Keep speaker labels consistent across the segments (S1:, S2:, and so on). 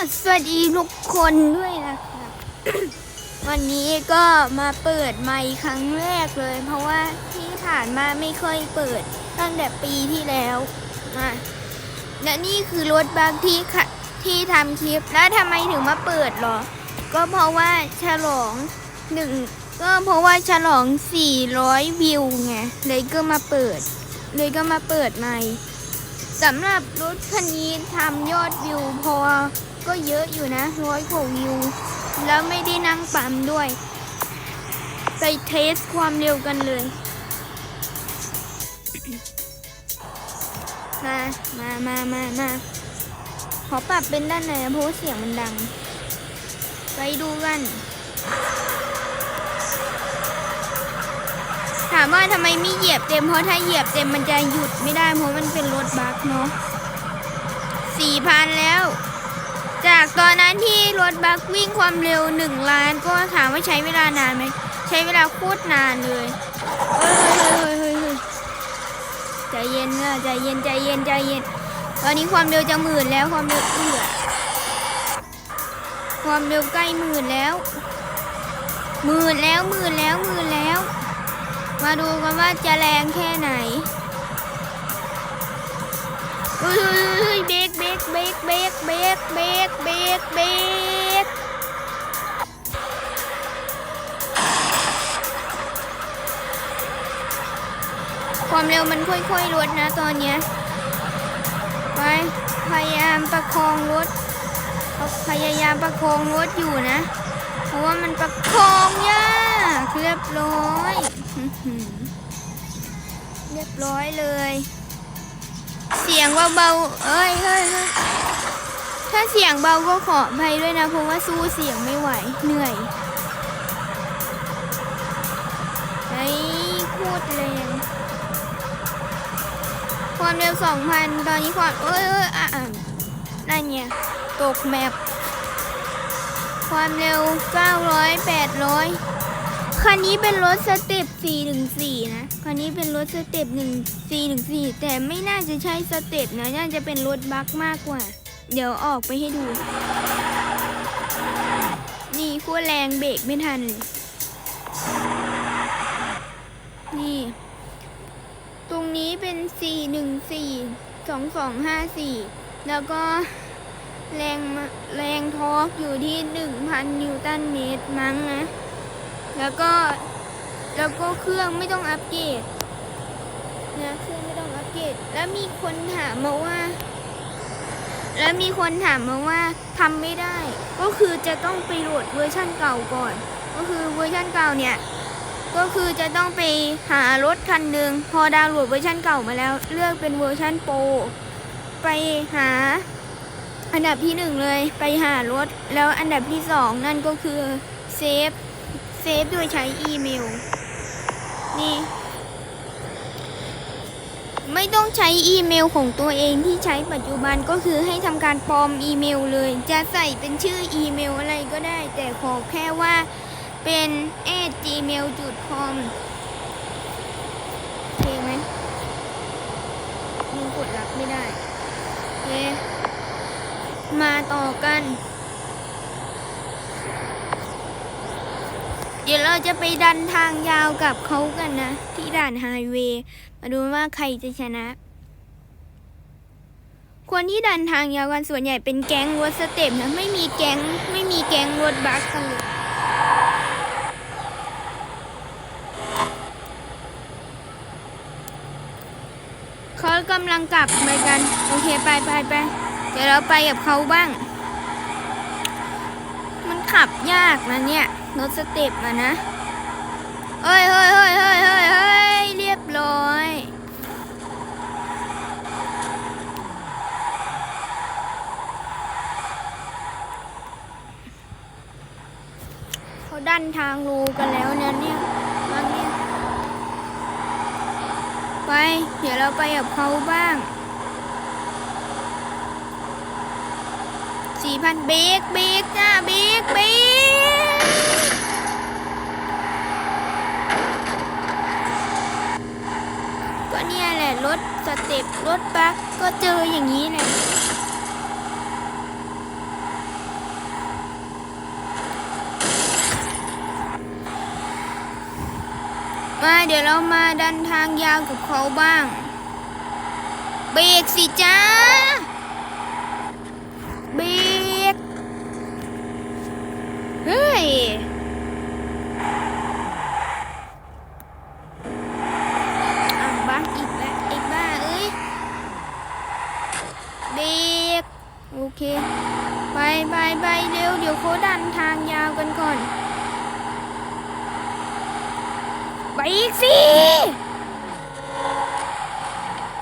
S1: สวัสดีทุกคนด้วยนะครับวันนี้ก็มาเปิดไมค์ครั้งแรกเลย เพราะว่าที่ผ่านมาไม่ค่อยเปิดตั้งแต่ปีที่แล้วอะและนี่คือรถบักที่ค่ะที่ทำคลิปแล้วทำไมถึงมาเปิดหรอ ก็เพราะว่าฉลองหนึ่งก็เพราะว่าฉลอง 400 วิวไงเลยก็มาเปิด เลยก็มาเปิดไมค์สำหรับรถคันนี้ทำยอดวิวพอ ก็เยอะอยู่นะร้อยกว่าวิว แล้วไม่ได้นั่งปั๊มด้วย ไปเทสความเร็วกันเลยมามามามามาขอปรับเป็นด้านในนเพราะเสียงมันดัง ไปดูกัน ถามว่าทำไมไม่เหยียบเต็ม เพราะถ้าเหยียบเต็มมันจะหยุดไม่ได้เพราะมันเป็นรถบัสเนาะสี่พันแล้ว จากตอนนั้นที่รถบัสวิ่งความเร็วหนึ่งล้าน ก็ถามว่าใช้เวลานานไหมใช้เวลาโคตรนานเลยเฮ้ยเฮ้ยเฮ้ยเฮ้ยใจเย็นนะใจเย็นใจเย็นใจเย็น ตอนนี้ความเร็วจะหมื่นแล้วความเร็วเอื้อความเร็วใกล้หมื่นแล้วหมื่นแล้วหมื่นแล้วหมื่นแล้ว มาดูกันว่าจะแรงแค่ไหนเฮ้ยเฮ้ยเฮ้ยเบ เบรกเบรกเบรกเบรกเบรกเบรกเบรกความเร็วมันค่อยๆลดนะตอนเนี้ยไปพยายามประคองรถพยายามประคองรถอยู่นะ เพราะว่ามันประคองยากเรียบร้อย เรียบร้อยเลย สียงเบาๆเอ้ยเฮ้ยเฮ้ยถ้าเสียงเบาก็ขออภัยด้วยนะเพราะว่าสู้เสียงไม่ไหวเหนื่อยไอ้พูดแรงความเร็วสองพันตอนนี้ความเอ้ยเอ้ยอะอะนั่นไงตกแมปความเร็ว900 800 คันนี้เป็นรถสเต็ป414 นะ คันนี้เป็นรถสเต็ป1 414 แต่ไม่น่าจะใช่สเต็ปนะ น่าจะเป็นรถบัคมากกว่า เดี๋ยวออกไปให้ดู นี่ขั้วแรงเบรกไม่ทันเลยนี่ ตรงนี้เป็น 414 2254 แล้วก็แรงแรงทอร์กอยู่ที่ 1,000 นิวตันเมตรมั้งนะ แล้วก็แล้วก็เครื่องไม่ต้องอัปเกรดนะเครื่องไม่ต้องอัปเกรดแล้วมีคนถามมาว่า แล้วมีคนถามมาว่าทำไม่ได้ ก็คือจะต้องไปโหลดเวอร์ชั่นเก่าก่อน ก็คือเวอร์ชั่นเก่าเนี่ยก็คือจะต้องไปหารถคันหนึ่งพอดาวน์โหลดเวอร์ชันเก่ามาแล้ว เลือกเป็นเวอร์ชันโปรไปหาอันดับที่หนึ่งเลยไปหารถ แล้วอันดับที่สองนั่นก็คือเซฟ เซฟโดยใช้อีเมล นี่ ไม่ต้องใช้อีเมลของตัวเองที่ใช้ปัจจุบันก็คือให้ทำการปลอมอีเมลเลย จะใส่เป็นชื่ออีเมลอะไรก็ได้ แต่ขอแค่ว่าเป็น gmail.com โอเคไหมมึงกดรับไม่ได้โอเคมาต่อกัน ดี๋ยวเราจะไปดันทางยาวกับเขากันนะ ที่ด่านไฮเวย์มาดูว่าใครจะชนะ คนที่ดันทางยาวกันส่วนใหญ่เป็นแก๊งรถสเต็ปนะไม่มีแก๊งไม่มีแก๊งรถบัสกันเลยเขากำลังกลับไปกัน โอเคไปไปไปเดี๋ยวเราไปกับเขาบ้าง ขับยากนะเนี่ยรถสเต็ปอะนะเฮ้ยเฮ้ยเฮ้ยเฮ้ยเฮ้ยเฮ้ยเรียบร้อยเขาดันทางรูกันแล้วเนี่ยเนี่ยบางเนี่ยไป เดี๋ยวเราไปกับเขาบ้าง สี่พันเบกเบกจ้าเบกเบกก็เนี่ยแหละรถสเต็ปรถปั๊กก็เจออย่างนี้เลยมาเดี๋ยวเรามาดันทางยาวกับเขาบ้าง เบรกสิจ้า เบรกโอเค ไปไปไปเร็ว เดี๋ยวเขาดันทางยาวกันก่อน ไปอีกสิ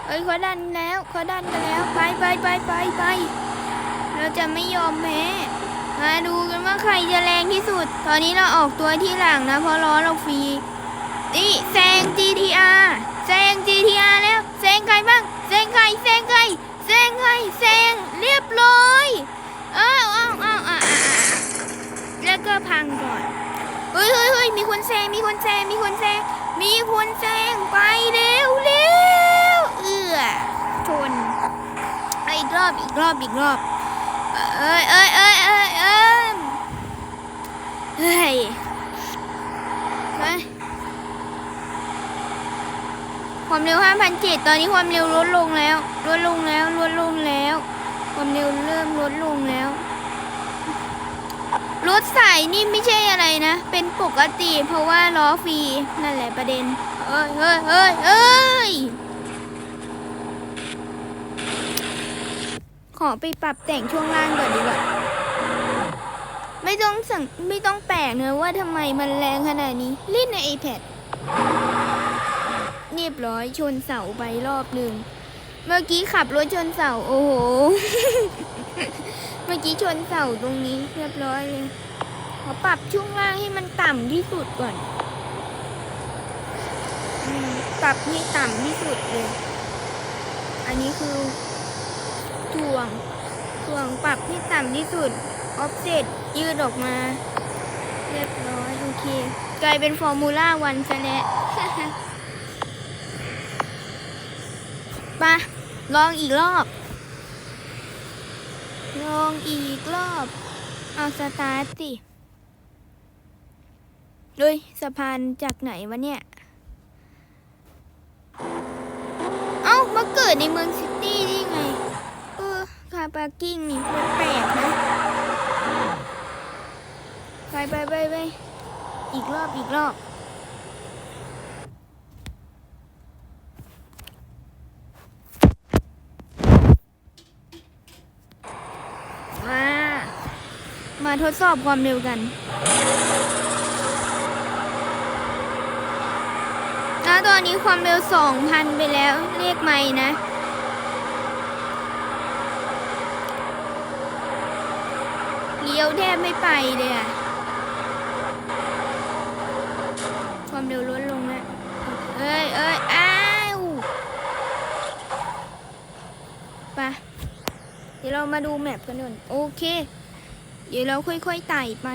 S1: เอ้ยเขาดันแล้วเขาดันกันแล้ว ไปไปไปไปไปเราจะไม่ยอมแพ้มาดูกันว่าใครจะแรงที่สุด ตอนนี้เราออกตัวที่หลังนะ เพราะล้อเราฟรีนี่แซง GTR แซง GTR แล้วแซงใครบ้างแซงใครแซงใคร แซงใครแซงเรียบร้อยอ้าวอ้าวอ้าวอ้าวแล้วก็พังก่อนเฮ้ยเฮ้ยเฮ้ยมีคนแซงมีคนแซงมีคนแซงมีคนแซงไปเร็วเร็วเอื้อชนอีกรอบอีกรอบอีกรอบเอ้ยเอ้ยเอ้ยเอ้ยเอ้ยเฮ้ย ความเร็ว5,007ตอนนี้ความเร็วลดลงแล้วลดลงแล้วลดลงแล้ว ความเร็วเริ่มลดลงแล้วรถสายนี่ไม่ใช่อะไรนะ เป็นปกติเพราะว่าล้อฟรีนั่นแหละประเด็นเอ้ยเฮ้ยเฮ้ยเอ้ยขอไปปรับแต่งช่วงล่างก่อนดีกว่า ไม่ต้องสั่งไม่ต้องแปลกเนอว่าทำไมมันแรงขนาดนี้เล่นใน iPad เรียบร้อยชนเสาไปรอบหนึ่ง เมื่อกี้ขับรถชนเสาโอ้โห เมื่อกี้ชนเสาตรงนี้เรียบร้อยเลยขอปรับช่วงล่างให้มันต่ำที่สุดก่อนปรับให้ต่ำที่สุดเลย อันนี้คือถ่วงถ่วงปรับให้ต่ำที่สุด ออฟเซตยืดออกมา เรียบร้อย โอเค กลายเป็นฟอร์มูล่าวันซะแล้ว ไปะลองอีกรอบ ลองอีกรอบ เอาสตาร์ทสิเฮ้ยสะพานจากไหนวะเนี่ย เอ้า มาเกิดในเมืองซิตี้ได้ไง เออคาปาร์กิ้งนี่แปลกนะ ไปไปไปไปอีกรอบอีกรอบ มา มาทดสอบความเร็วกันแล้วตอนนี้ความเร็ว 2,000 ไปแล้วเลขไม่นะ เลี้ยวแทบไม่ไปเลยอะความเร็วลดลงแล้วเอ้ยเอ้ยอ้าวไปะเดี๋ยวเรามาดูแมปกันหน่อยโอเค เดี๋ยวเราค่อยๆไต่ไป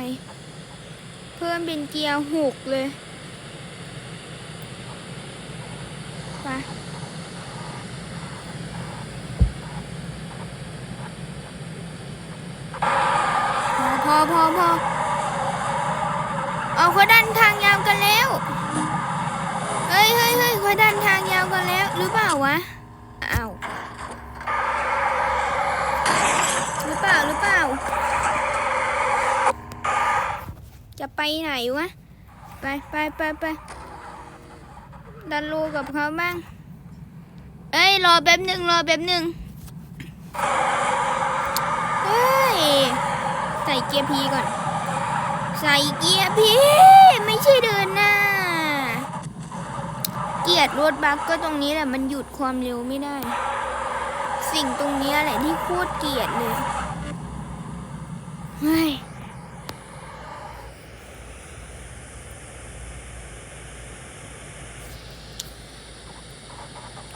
S1: เพิ่มเป็นเกียร์หกเลยไปพอพอพอพอเอาเขาดันทางยาวกันแล้ว เฮ้ยเฮ้ยเฮ้ยเขาดันทางยาวกันแล้ว หรือเปล่าวะอ้าวหรือเปล่าหรือเปล่า จะ ไปไหนวะ ไปไปไปไปดันรูกับเขาบ้าง เอ้ย รอแป๊บหนึ่งรอแป๊บหนึ่งเฮ้ย ใส่เกียร์พีก่อน ใส่เกียร์พีไม่ใช่เดินหน้า เกียดรถบักก็ตรงนี้แหละมันหยุดความเร็วไม่ได้ สิ่งตรงนี้แหละที่โคตรเกียดเลย เฮ้ย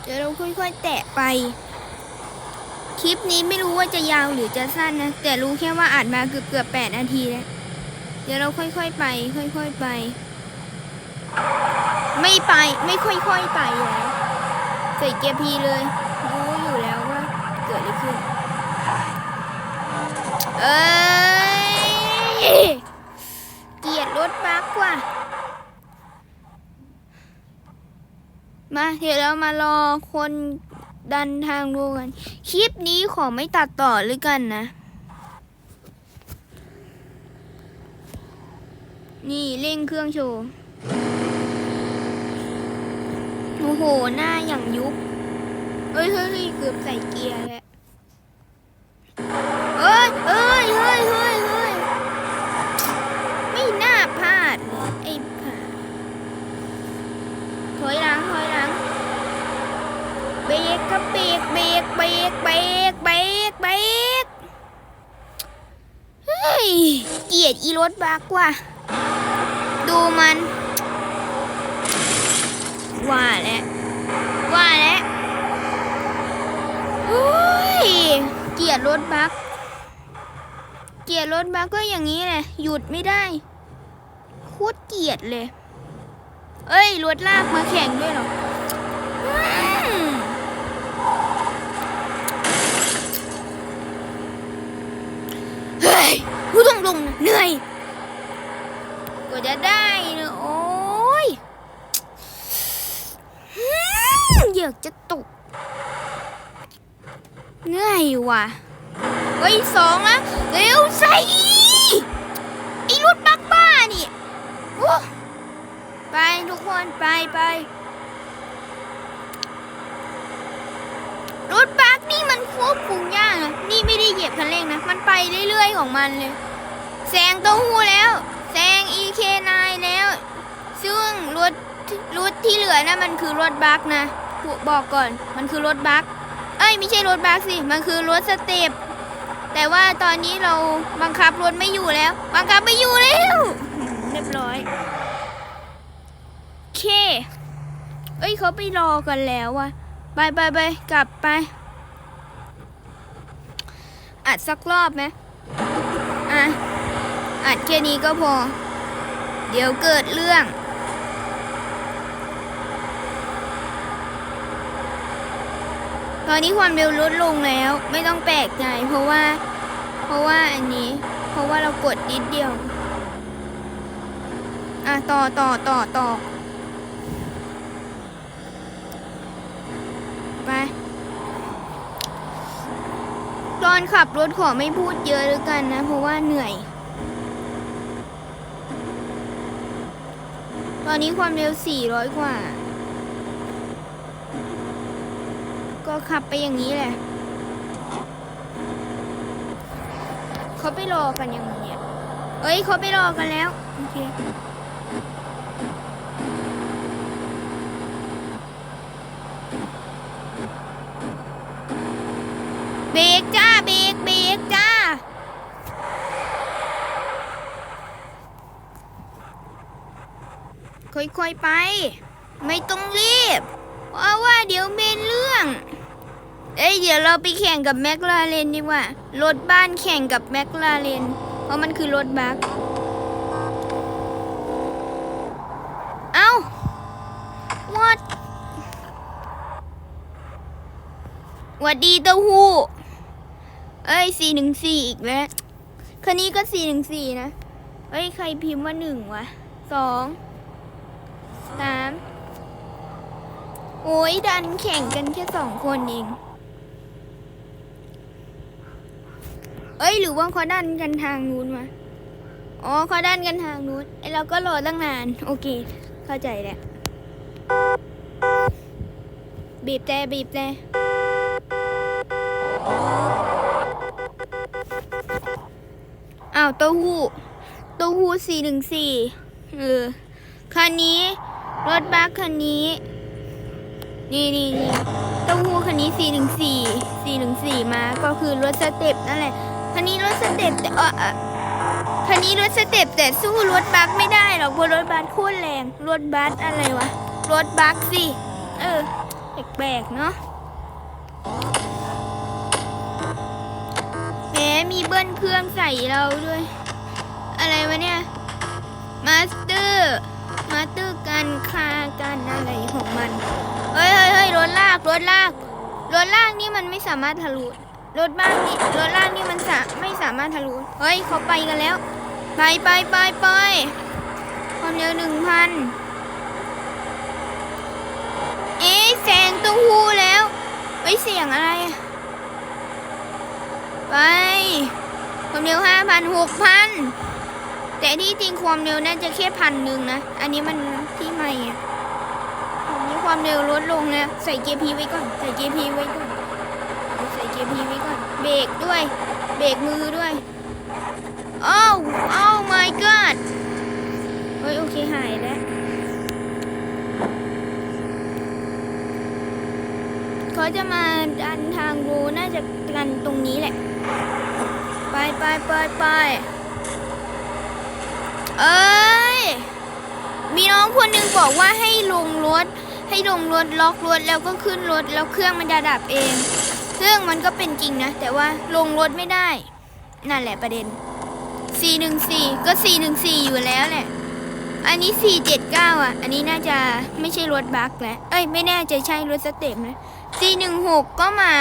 S1: เดี๋ยวเราค่ อยๆ แตะไป คลิปนี้ไม่รู้ว่าจะยาวหรือจะสั้นนะ แต่รู้แค่ว่าอ่านมาเกือบเกือบแปดนาทีแล้ว เดี๋ยวเราค่อยๆไป ค่อยๆไป ไม่ไปไม่ค่อยๆไปแล้วใส่เกียร์พีเลย รู้อยู่แล้วว่าเกิดอะไรขึ้น เอ้ย เกลียดรถบักว่ะ มาเดี๋ยวเรามารอคนดันทางดูกัน คลิปนี้ขอไม่ตัดต่อหรือกันนะ นี่เร่งเครื่องโชว์ โอ้โห หน้าอย่างยุบเฮ้ยเฮ้ยเฮ้ยเกือบใส่เกียร์แล้วเอ้ยเอ้ยเฮ้ยเฮ้ยเฮ้ยไม่น่าพลาดเลยไอ้ผ่าถอยหลังถอยหลัง เบรกก็ เบรกเบรกเบรกเบรกเบรกเบรกเฮ้ยเกียดอีรถบักว่ะดูมัน ว่าแล้วว่าแล้วเฮ้ยเกียดรถบักเกียดรถบักก็อย่างนี้แหละหยุดไม่ได้โคตรเกียดเลย เอ้ยรถลากมาแข่งด้วยเหรออืมเฮ้ย พูดตรงๆนะเหนื่อยกว่าจะได้เนอะโอ้ยอืมอยากจะตกเหนื่อยว่ะเฮ้ยสองอะเร็วใส่ไอ้รถบักบ้านี่โอ้ไปทุกคนไปไปรถบักนี่มันควบคุมยาก นี่ไม่ได้เหยียบคันเร่งนะ มันไปเรื่อยๆของมันเลย แซงเต้าหู้แล้ว แซง EK9 แล้ว ซึ่งรถรถที่เหลือนะมันคือรถบักนะบอกก่อน มันคือรถบักเอ้ยไม่ใช่รถบัสสิ มันคือรถสเตปแต่ว่าตอนนี้เราบังคับรถไม่อยู่แล้ว บังคับไม่อยู่แล้ว เรียบร้อยเค เอ้ยเขาไปรอกันแล้วอะไปไปไปกลับไป อัดสักรอบไหมอะอัดแค่นี้ก็พอ เดี๋ยวเกิดเรื่อง ตอนนี้ความเร็วลดลงแล้ว ไม่ต้องแปลกใจเพราะว่า เพราะว่าอันนี้ เพราะว่าเรากดนิดเดียว อะต่อต่อต่อต่อไป ตอนขับรถขอไม่พูดเยอะแล้วกันนะ เพราะว่าเหนื่อย ตอนนี้ความเร็ว 400 กว่า ก็ขับไปอย่างนี้แหละ เขาไปรอกันยังไงเนี่ย เอ้ยเขาไปรอกันแล้ว โอเค เบรกจ้า เบรกเบรกจ้า ค่อยๆไป ไม่ต้องรีบ เพราะว่าเดี๋ยวเป็นเรื่อง เอ้ยเดี๋ยวเราไปแข่งกับแมคลาเรนดีกว่า รถบ้านแข่งกับแมคลาเรน เพราะมันคือรถบัสเอ้าหมดหวัดดีเต้าหู้ เอ้ยสี่หนึ่งสี่อีกแล้วคันนี้ก็สี่หนึ่งสี่นะ เอ้ย ใครพิมพ์ว่าหนึ่งวะสอง สามโอ้ยดันแข่งกันแค่สองคนเอง เอ้ย หรือว่าเขาดันกันทางนู้นวะอ๋อเขาดันกันทางนู้นไอเราก็รอตั้งนาน โอเค เข้าใจแล้วบีบแต่บีบแต่อ้าวเต้าหู้เต้าหู้สี่หนึ่งสี่เออคันนี้ รถบัสคันนี้ นี่นี่นี่เต้าหู้คันนี้สี่หนึ่งสี่สี่หนึ่งสี่มา ก็คือรถสเต็ปนั่นแหละ คันนี้รถสเต็ปแต่เออเอ่อคันนี้รถสเต็ปแต่สู้รถบัสไม่ได้หรอกเพราะรถบัสโคตรแรง รถบัสอะไรวะ รถบัสสิ เออ แปลกๆเนาะแหมมีเบิ้ลเครื่องใส่เราด้วย อะไรวะเนี่ย มาสเตอร์ มาสเตอร์ การคาการอะไรของมัน เฮ้ยเฮ้ยเฮ้ยรถลากรถลากรถลากนี่มันไม่สามารถทะลุรถบ้านนี่รถลากนี่มันสาไม่สามารถทะลุเฮ้ยเขาไปกันแล้ว ไปไปไปไปความเร็วหนึ่งพันเอ๊ะเต้าหู้แล้วเฮ้ยเสียงอะไร ไปความเร็วห้าพันหกพันแต่ที่จริงความเร็วน่าจะแค่พันหนึ่งนะ อันนี้มัน อะอันนี้ความเร็วลดลงแล้วใส่เกียพีไว้ก่อน ใส่เกียพีไว้ก่อน ใส่เกียพีไว้ก่อน เบรกด้วย เบรกมือด้วยโอ้าวอ้ my god เฮ้ย โอเค หายแล้ว เขาจะมาดันทางรูน่าจะกันตรงนี้แหละ ไปไปไปไปเอ้ย มีน้องคนหนึ่งบอกว่าให้ลงรถ ให้ลงรถล็อกรถแล้วก็ขึ้นรถแล้วเครื่องมันจะดับเอง ซึ่งมันก็เป็นจริงนะ แต่ว่าลงรถไม่ได้ นั่นแหละประเด็น 414 ก็ 414 อยู่แล้วแหละ อันนี้ 479 อะ อันนี้น่าจะไม่ใช่รถบัคแล้ว เอ้ย ไม่แน่ใจใช่รถสเต็ปนะ416 ก็มา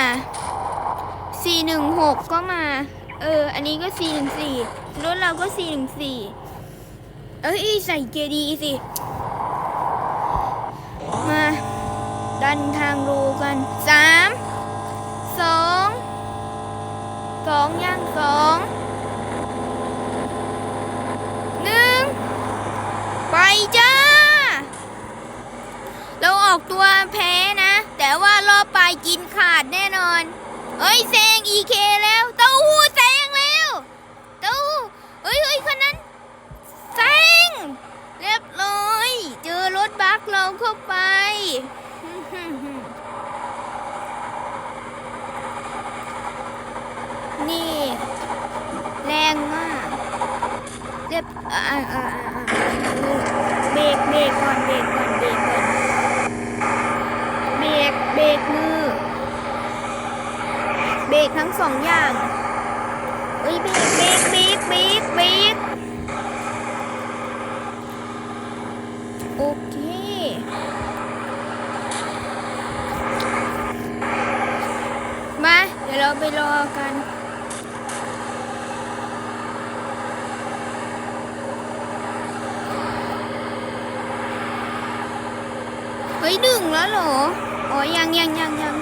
S1: 416 ก็มา เออ อันนี้ก็ 414 รถเราก็ 414 เอ้ยใส่เกียร์ดีสิ มาดันทางรูกัน3 2 2ย่าง2 1ไปจ้า เราออกตัวแพ้นะ แต่ว่ารอบปลายกินขาดแน่นอน เอ้ยแซง EK แล้ว เต้าหู้แซงแล้ว เต้าหู้เฮ้ยเฮ้ยคนนั้นแซง เรียบร้อย เจอรถบัส เราเข้าไป นี่ แรงมากเรียบอ่าอ่าอ่าเบรกเบรกก่อนเบรกก่อนเบรกก่อนเบรกเบรกมือ เบรกทั้งสองอย่างเอ้ยเบรกเบรกเบรกเบรกเบรกโอเค มา เดี๋ยวเราไปรอกันเฮ้ยดึงแล้วเหรอ อ๋อยังยังยังยัง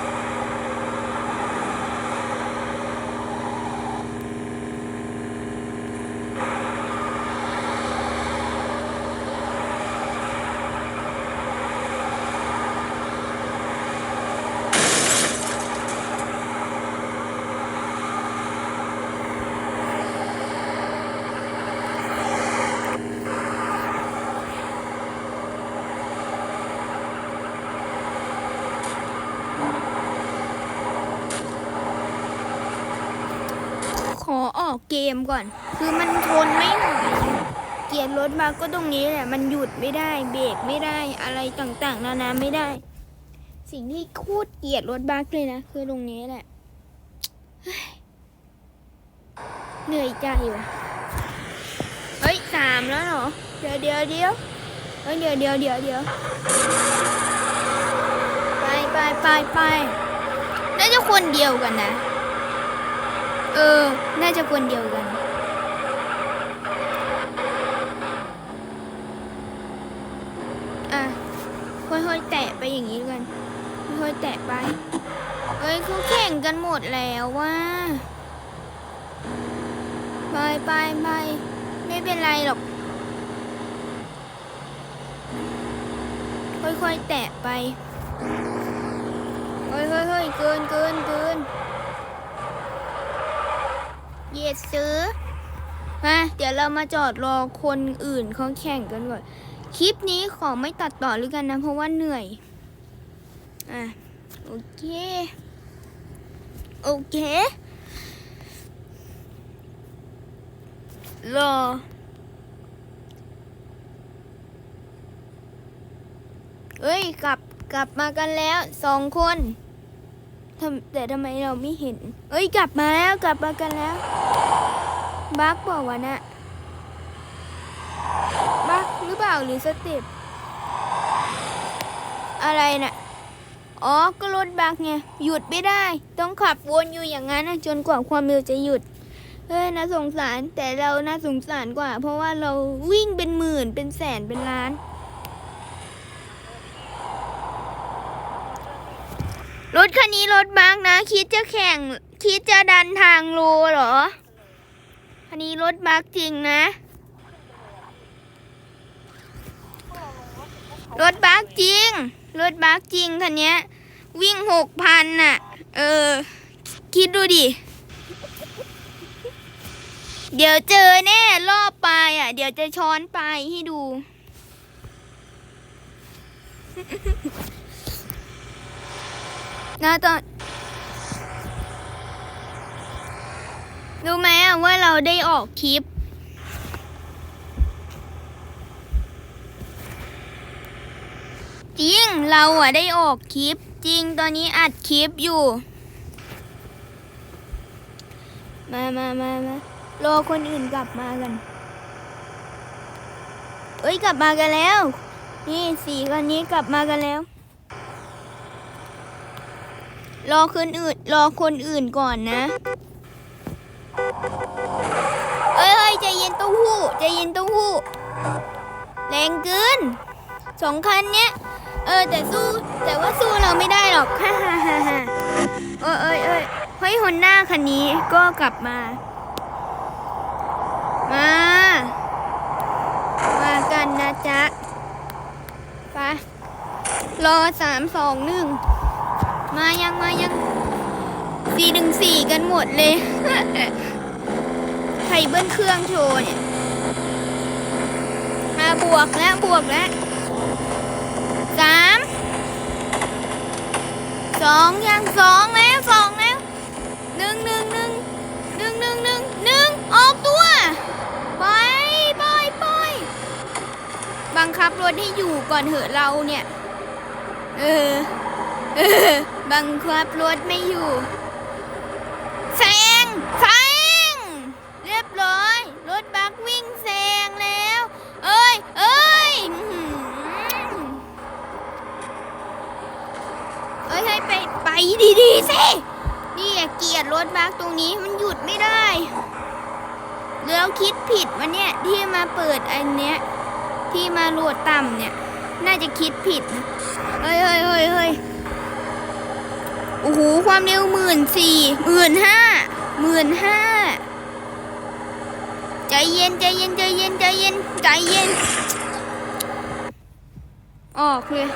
S1: ขอออก เกมก่อน คือมันทนไม่ไหวเกียร์รถมาก็ตรงนี้แหละ มันหยุดไม่ได้ เบรกไม่ได้อะไรต่างๆ นานาไม่ได้ สิ่งที่คูดเกียดรถบัสเลยนะ คือตรงนี้แหละเฮ้ยเหนื่อยใจว่ะเฮ้ยสามแล้วเหรอ เดี๋ยวเดี๋ยวเดี๋ยวเฮ้ยเดี๋ยวเดี๋ยวเดี๋ยวเดี๋ยวไปไปไปไปน่าจะคนเดียวกันนะ เออ น่าจะคนเดียวกัน อะค่อยๆแตะไปอย่างนี้กัน ค่อยๆแตะไป เอ้ยเขาแข่งกันหมดแล้วว่าไปไปไปไม่เป็นไรหรอก ค่อยๆแตะไป เฮ้ยเฮ้ยเฮ้ยเกินเกินเกิน เยสซื้อมาเดี๋ยวเรามาจอดรอคนอื่นเขาแข่งกันก่อน คลิปนี้ขอไม่ตัดต่อหรือกันนะ เพราะว่าเหนื่อย อะ โอเค โอเค รอเอ้ย กลับกลับมากันแล้วสองคน แต่ทำไมเราไม่เห็น เอ้ยกลับมาแล้วกลับมากันแล้วบักบอกว่านะบักหรือเปล่าหรือสเต็ปอะไรนะ่ะอ๋อก็รถบักไงหยุดไม่ได้ ต้องขับวนอยู่อย่างนั้นนะจนกว่าความเร็วจะหยุดเฮ้ยน่าสงสารแต่เราน่าสงสารกว่า เพราะว่าเราวิ่งเป็นหมื่นเป็นแสนเป็นล้าน รถคันนี้รถบักนะ คิดจะแข่ง คิดจะดันทางโลเหรอคันนี้รถบักจริงนะ รถบักจริง รถบักจริงคันเนี้ยวิ่งหกพันน่ะ เออ คิดดูดิ เดี๋ยวเจอแน่รอบไปอะ เดี๋ยวจะช้อนไปให้ดู นะตอนรู้ไหมว่าเราได้ออกคลิป จริง เราอะได้ออกคลิป จริงตอนนี้อัดคลิปอยู่ มามามามารอคนอื่นกลับมากัน เอ้ยกลับมากันแล้ว นี่สี่คนนี้กลับมากันแล้ว รอคนอื่น รอคนอื่นก่อนนะ เอ้ยเฮ้ยใจเย็นเต้าหู้ใจเย็นเต้าหู้แรงเกินสองคันเนี้ย เออแต่สู้แต่ว่าสู้เราไม่ได้หรอกฮ่าฮ่าฮ่าฮ่าเอ้ยเอ้ยเอ้ยเฮ้ยฮอนด้าคันนี้ก็กลับมา มา มากันนะจ๊ะไปรอสามสองหนึ่ง มายังมายังสี่หนึ่งสี่กันหมดเลยใครเบิ้ลเครื่องโชว์เนี่ยมาบวกแล้วบวกแล้วสามสองยังสองแล้วสองแล้วหนึ่งหนึ่งหนึ่งหนึ่งหนึ่งหนึ่งหนึ่งออกตัวไปไปไปบังคับรถให้อยู่ก่อนเหอะเราเนี่ย เออเออ บังคับรถไม่อยู่แซงแซงเรียบร้อย รถบักวิ่งแซงแล้ว เอ้ยเอ้ยเอ้ยให้ไปไปดีๆสินี่เกียดรถบักตรงนี้มันหยุดไม่ได้แล้วคิดผิดวะเนี่ยที่มาเปิดอันเนี้ย ที่มาโหลดต่ำเนี่ย น่าจะคิดผิดเฮ้ยเฮ้ยเฮ้ยเฮ้ย โอ้โห ความเร็วหมื่นสี่หมื่นห้าหมื่นห้าใจเย็นใจเย็นใจเย็นใจเย็นใจเย็นออกเลย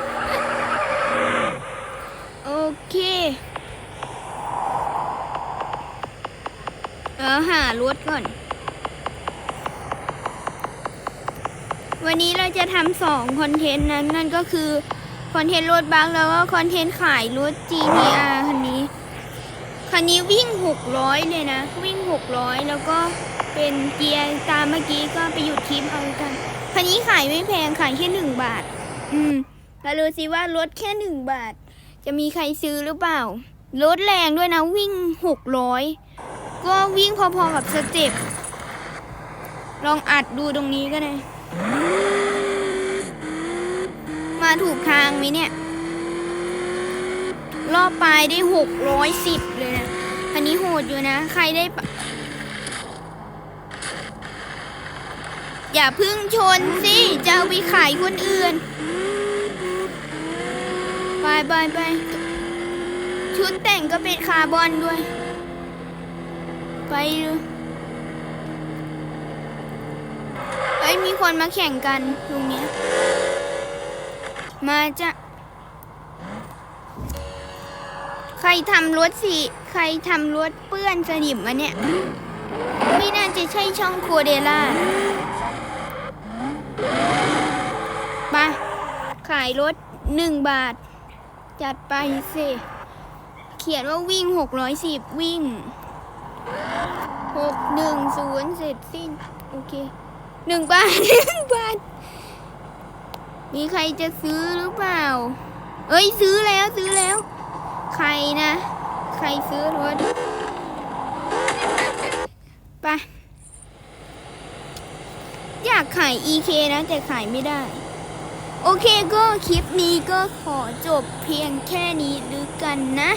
S1: โอเคเออหารถก่อน วันนี้เราจะทำสองคอนเทนต์นั้นนั่นก็คือ อนเทนต์รถบัสแล้วก็คอนเทนต์ขายรถ GTR คันนี้ คันนี้วิ่ง 600 เลยนะ วิ่ง 600 แล้วก็เป็นเกียร์ตามเมื่อกี้ก็ไปหยุดคลิปเอากัน คันนี้ขายไม่แพงขายแค่1บาท อืมแล้วดูสิว่ารถแค่1บาท จะมีใครซื้อหรือเปล่า รถแรงด้วยนะวิ่ง 600 ก็วิ่งพอๆกับสเต็ปลองอัดดูตรงนี้ก็ได้ มาถูกทางไหมเนี่ย รอบปลายได้หกร้อยสิบเลยนะคันนี้โหดอยู่นะ ใครได้ อย่าพึ่งชนสิ จะเอาไปขายคนอื่น ไปไปไปชุดแต่งก็เป็นคาร์บอนด้วย ไปดูเฮ้ย มีคนมาแข่งกันตรงนี้ มาจะใครทำรถสิใครทำรถเปื้อนสนิมวะเนี่ย ไม่น่าจะใช่ช่องโคเดล่าไปขายรถหนึ่งบาท จัดไปสิ เขียนว่าวิ่งหกร้อยสิบวิ่งหกหนึ่งศูนย์เสร็จสิ้น โอเคหนึ่งบาทหนึ่งบาท มีใครจะซื้อหรือเปล่า เอ้ยซื้อแล้วซื้อแล้ว ใครนะ ใครซื้อรถไปอยากขาย EK นะแต่ขายไม่ได้ โอเคก็คลิปนี้ก็ขอจบเพียงแค่นี้ด้วยกันนะ